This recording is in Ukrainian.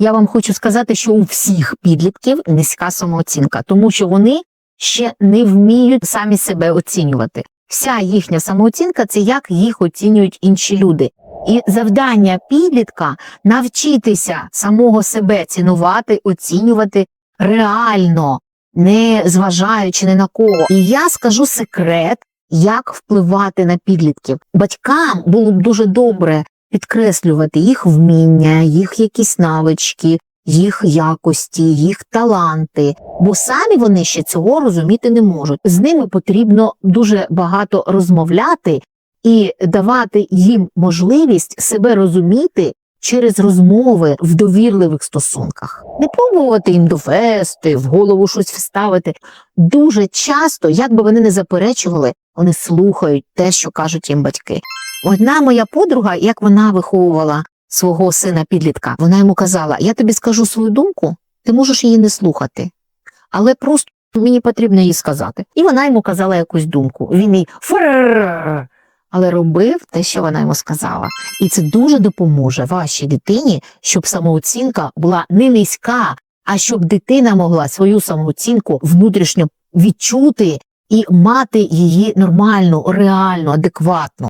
я вам хочу сказати, що у всіх підлітків низька самооцінка, тому що вони ще не вміють самі себе оцінювати. Вся їхня самооцінка це як їх оцінюють інші люди. І завдання підлітка навчитися самого себе цінувати, оцінювати реально, не зважаючи ні на кого. І я скажу секрет, як впливати на підлітків. Батькам було б дуже добре підкреслювати їх вміння, їх якісь навички, їх якості, їх таланти, бо самі вони ще цього розуміти не можуть. З ними потрібно дуже багато розмовляти і давати їм можливість себе розуміти через розмови в довірливих стосунках. Не пробувати їм довести, в голову щось вставити. Дуже часто, як би вони не заперечували, вони слухають те, що кажуть їм батьки. Одна моя подруга, як вона виховувала свого сина підлітка, вона йому казала: Я тобі скажу свою думку, ти можеш її не слухати, але просто мені потрібно її сказати. І вона йому казала якусь думку. Він їй фрррр, але робив те, що вона йому сказала. І це дуже допоможе вашій дитині, щоб самооцінка була не низька, а щоб дитина могла свою самооцінку внутрішньо відчути і мати її нормальну, реальну, адекватну.